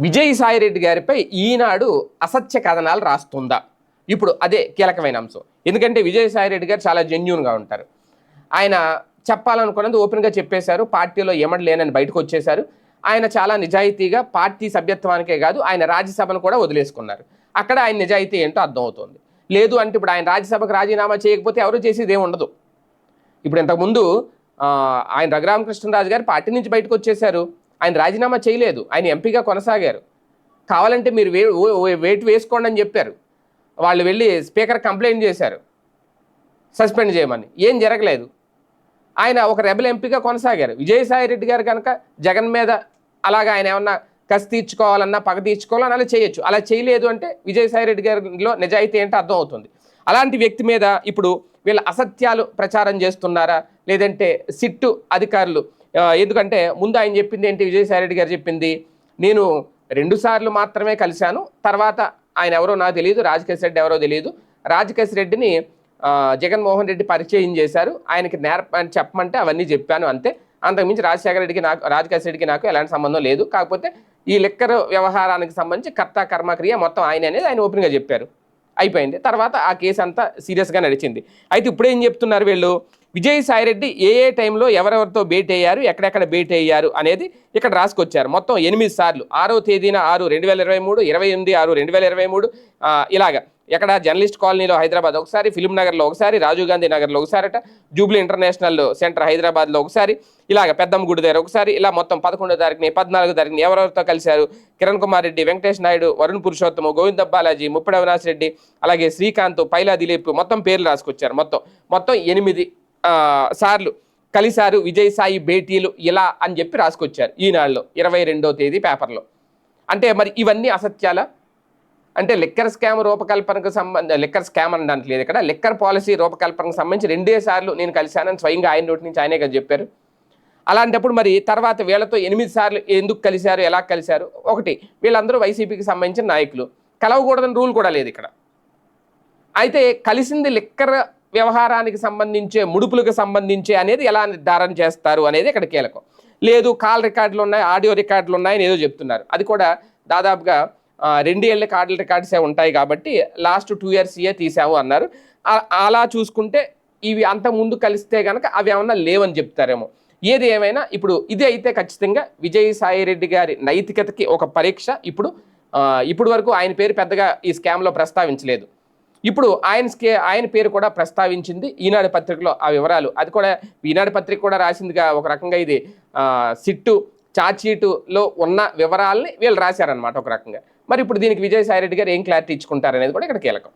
విజయసాయిరెడ్డి గారిపై ఈనాడు అసత్య కథనాలు రాస్తుందా? ఇప్పుడు అదే కీలకమైన అంశం. ఎందుకంటే విజయసాయిరెడ్డి గారు చాలా జెన్యున్గా ఉంటారు. ఆయన చెప్పాలనుకున్నది ఓపెన్గా చెప్పేశారు. పార్టీలో ఎమడు లేనని బయటకు వచ్చేశారు. ఆయన చాలా నిజాయితీగా పార్టీ సభ్యత్వానికే కాదు ఆయన రాజ్యసభను కూడా వదిలేసుకున్నారు. అక్కడ ఆయన నిజాయితీ ఏంటో అర్థమవుతుంది. లేదు అంటే ఇప్పుడు ఆయన రాజ్యసభకు రాజీనామా చేయకపోతే ఎవరు చేసేది ఉండదు. ఇప్పుడు ఇంతకుముందు ఆయన రఘురామకృష్ణరాజు గారు పార్టీ నుంచి బయటకు వచ్చేశారు. ఆయన రాజీనామా చేయలేదు. ఆయన ఎంపీగా కొనసాగారు. కావాలంటే మీరు వే వెయిట్ వేసుకోండి అని చెప్పారు. వాళ్ళు వెళ్ళి స్పీకర్ కంప్లైంట్ చేశారు. సస్పెండ్ చేయమని. ఏం జరగలేదు. ఆయన ఒక రెబల్ ఎంపీగా కొనసాగారు. విజయసాయి రెడ్డి గారు కనుక జగన్ మీద అలాగా ఆయన ఏమన్నా కసి తీర్చుకోవాలన్నా పగ తీర్చుకోవాలన్నా అలా చేయొచ్చు. అలా చేయలేదు అంటే విజయసాయి రెడ్డి గారిలో నిజాయితీ ఏంటో అర్థం అవుతుంది అలాంటి వ్యక్తి మీద ఇప్పుడు వీళ్ళ అసత్యాలు ప్రచారం చేస్తున్నారా? లేదంటే సిట్టు అధికారులు ఎందుకంటే ముందు ఆయన చెప్పింది ఏంటి? విజయసాయి రెడ్డి గారు చెప్పింది నేను రెండుసార్లు మాత్రమే కలిశాను తర్వాత ఆయన ఎవరో నాకు తెలియదు రాజకేశ్ రెడ్డి ఎవరో తెలియదు. రాజకేశ్ రెడ్డిని జగన్మోహన్ రెడ్డి పరిచయం చేశారు. ఆయనకి నేర్ప అని చెప్పమంటే అవన్నీ చెప్పాను అంతే. అంతకుమించి రాజశేఖర రెడ్డికి నాకు రాజకేశ్ రెడ్డికి నాకు ఎలాంటి సంబంధం లేదు. కాకపోతే ఈ లిక్కర్ వ్యవహారానికి సంబంధించి కర్త కర్మక్రియ మొత్తం ఆయన అనేది ఆయన ఓపెన్గా చెప్పారు. అయిపోయింది. తర్వాత ఆ కేసు అంతా సీరియస్గా నడిచింది. అయితే ఇప్పుడు ఏం చెప్తున్నారు వీళ్ళు? విజయసాయిరెడ్డి ఏ ఏ టైంలో ఎవరెవరితో భేటీ అయ్యారు? ఎక్కడెక్కడ భేటీ అయ్యారు? అనేది ఇక్కడ రాసుకొచ్చారు. మొత్తం ఎనిమిది సార్లు. ఆరో తేదీన ఆరు రెండు వేల ఇరవై మూడు ఇరవై ఎనిమిది ఆరు రెండు వేల ఇరవై మూడు ఇలాగా. ఎక్కడ జర్నలిస్ట్ కాలనీలో హైదరాబాద్ ఒకసారి ఫిలిం నగర్లో ఒకసారి రాజీవ్ గాంధీ నగర్లో ఒకసారట జూబ్లీ ఇంటర్నేషనల్ సెంటర్ హైదరాబాద్లో ఒకసారి ఇలాగ పెద్దమ్మ గుడి దగ్గర ఒకసారి ఇలా మొత్తం పదకొండో తారీఖుని పద్నాలుగో తారీఖుని ఎవరెవరితో కలిశారు? కిరణ్ కుమార్ రెడ్డి వెంకటేష్ నాయుడు వరుణ్ పురుషోత్తమ గోవింద బాలాజీ ముప్పడి అవినాష్ రెడ్డి అలాగే శ్రీకాంత్ పైలా దిలీప్ మొత్తం పేర్లు రాసుకొచ్చారు మొత్తం. మొత్తం ఎనిమిది సార్లు కలిశారు విజయసాయి భేటీలు ఇలా అని చెప్పి రాసుకొచ్చారు ఈనాడులో ఇరవై రెండో తేదీ పేపర్లో. అంటే మరి ఇవన్నీ అసత్యాలా? అంటే లిక్కర్ స్కామ్ రూపకల్పనకు సంబంధ లిక్కర్ స్కామ్ అనడానికి లేదు ఇక్కడ. లిక్కర్ పాలసీ రూపకల్పనకు సంబంధించి రెండే సార్లు నేను కలిశానని స్వయంగా ఆయన నోటి నుంచి ఆయనే కదా చెప్పారు. అలాంటప్పుడు మరి తర్వాత వీళ్ళతో ఎనిమిది సార్లు ఎందుకు కలిశారు ఎలా కలిశారు? ఒకటి వీళ్ళందరూ వైసీపీకి సంబంధించిన నాయకులు. కలవకూడదని రూల్ కూడా లేదు ఇక్కడ. అయితే కలిసింది లిక్కర్ వ్యవహారానికి సంబంధించే ముడుపులకు సంబంధించే అనేది ఎలా నిర్ధారణ చేస్తారు అనేది ఇక్కడ కీలకం. లేదు కాల్ రికార్డులు ఉన్నాయి ఆడియో రికార్డులు ఉన్నాయని ఏదో చెప్తున్నారు. అది కూడా దాదాపుగా రెండు ఏళ్ళ కార్డుల రికార్డ్సే ఉంటాయి కాబట్టి లాస్ట్ టూ ఇయర్స్ ఏ తీసాము అన్నారు. అలా చూసుకుంటే ఇవి అంత ముందు కలిస్తే కనుక అవి ఏమన్నా లేవని చెప్తారేమో. ఏది ఏమైనా ఇప్పుడు ఇది అయితే ఖచ్చితంగా విజయసాయిరెడ్డి గారి నైతికతకి ఒక పరీక్ష ఇప్పుడు ఇప్పుడు వరకు ఆయన పేరు పెద్దగా ఈ స్కామ్లో ప్రస్తావించలేదు. ఇప్పుడు ఆయన స్కే ఆయన పేరు కూడా ప్రస్తావించింది ఈనాడు పత్రికలో ఆ వివరాలు. అది కూడా ఈనాడు పత్రిక కూడా రాసిందిగా ఒక రకంగా ఇది సిట్టు ఛార్జ్షీటులో ఉన్న వివరాలని వీళ్ళు రాశారనమాట ఒక రకంగా. మరి ఇప్పుడు దీనికి విజయసాయి రెడ్డి గారు ఏం క్లారిటీ ఇచ్చుకుంటారనేది కూడా ఇక్కడ కీలకం.